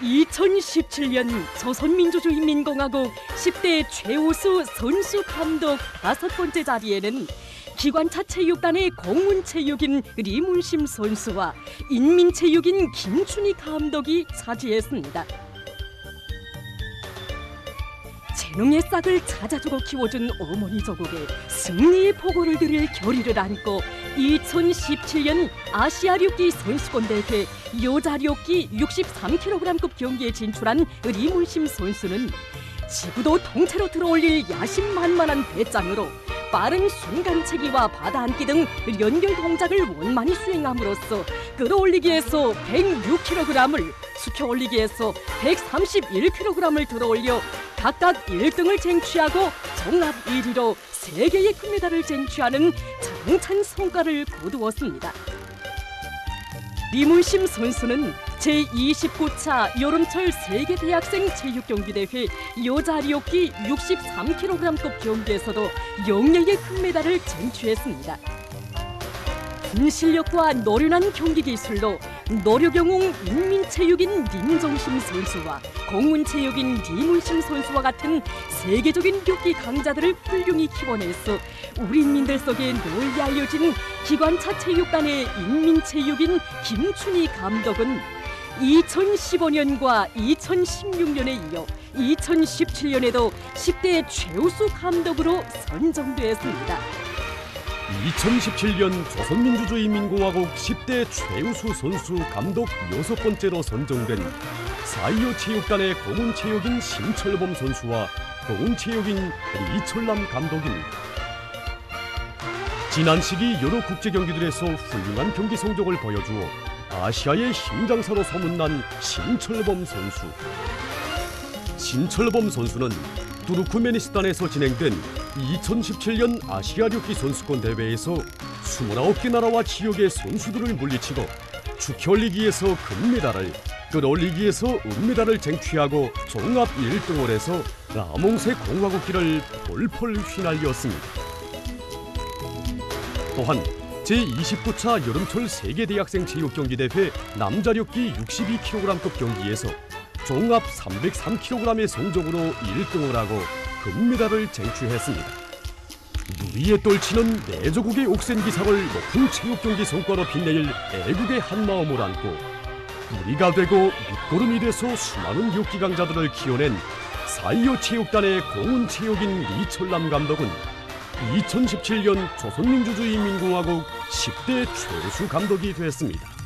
2017년 조선민주주의인민공화국 10대 최우수 선수 감독 다섯 번째 자리에는 기관차 체육단의 공문체육인 리문심 선수와 인민 체육인 김춘희 감독이 차지했습니다. 재능의 싹을 찾아주고 키워준 어머니 조국에 승리의 보고를 드릴 결의를 안고 2017년 아시아 륙기 선수권 대회 여자 륙기 63kg급 경기에 진출한 리문심 선수는 지구도 통째로 들어올릴 야심만만한 배짱으로 빠른 순간체기와 받아안기 등 연결 동작을 원만히 수행함으로써 끌어올리기에서 106kg을 숙여올리기에서 131kg을 들어올려 각각 1등을 쟁취하고 종합 1위로 세계의 금메달을 쟁취하는 장찬 성과를 거두었습니다. 리문심 선수는 제29차 여름철 세계 대학생 체육경기대회 여자 리옥기 63kg급 경기에서도 영예의 금메달을 쟁취했습니다. 군실력과 노련한 경기 기술로 노력영웅 인민체육인林정심 선수와 공문체육인 리문심 선수와 같은 세계적인 격기 강자들을 훌륭히 키워내서 우리 인민들 속에 널리 알려진 기관차 체육단의 인민체육인 김춘희 감독은 2015년과 2016년에 이어 2017년에도 10대 최우수 감독으로 선정되었습니다. 2017년 조선민주주의인민공화국 10대 최우수 선수 감독 여섯 번째로 선정된 4.25 체육단의 공훈체육인 심철범 선수와 공훈체육인 이철남 감독입니다. 지난 시기 여러 국제 경기들에서 훌륭한 경기 성적을 보여주어 아시아의 힘장사로 소문난 심철범 선수. 심철범 선수는 투르크메니스탄에서 진행된 2017년 아시아 륙기 선수권 대회에서 29개 나라와 지역의 선수들을 물리치고 축혈리기에서 금메달을 끌어올리기에서 은메달을 쟁취하고 종합 1등을 해서 라몽세 공화국기를 폴폴 휘날렸습니다. 또한 제29차 여름철 세계대학생 체육경기대회 남자력기 62kg급 경기에서 종합 303kg의 성적으로 1등을 하고 금메달을 쟁취했습니다. 누리에 떨치는 내조국의 옥센 기사를 높은 체육 경기 성과로 빛낼 애국의 한마음을 안고 우리가 되고 밑거름이 돼서 수많은 육기 강자들을 키워낸 사이오 체육단의 공훈 체육인 이철남 감독은 2017년 조선민주주의인민공화국 10대 최우수 감독이 됐습니다.